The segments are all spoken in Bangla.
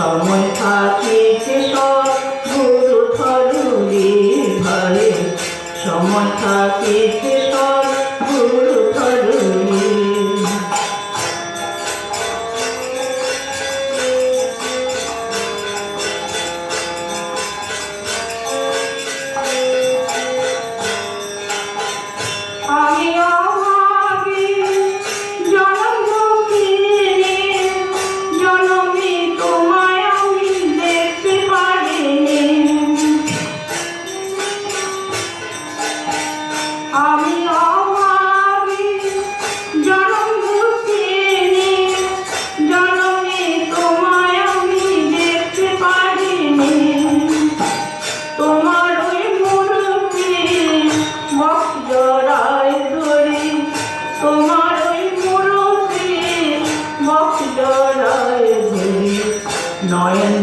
সময় থাকিতে গুরু ধরুরে থাকিতে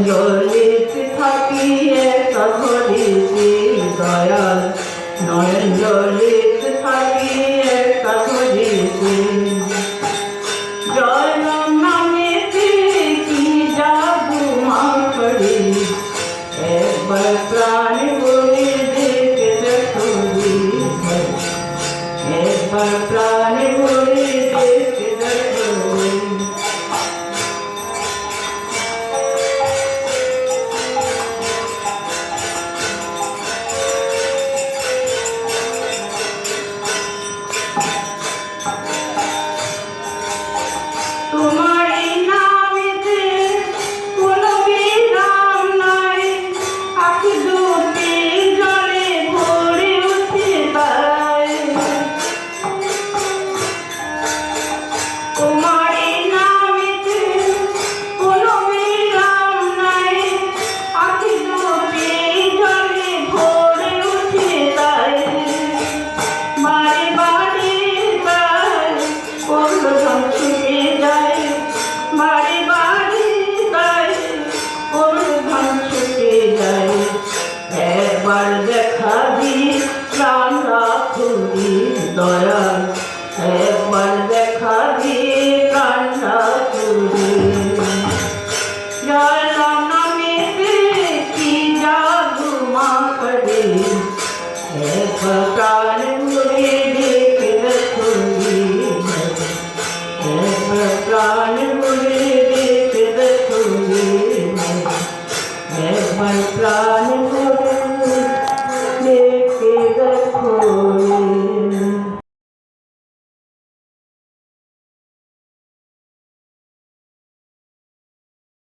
নয়নজলিতে থাকিয়ে সকলে দয়াল নয়নজলি তোমার പ്രാണുമൊഴി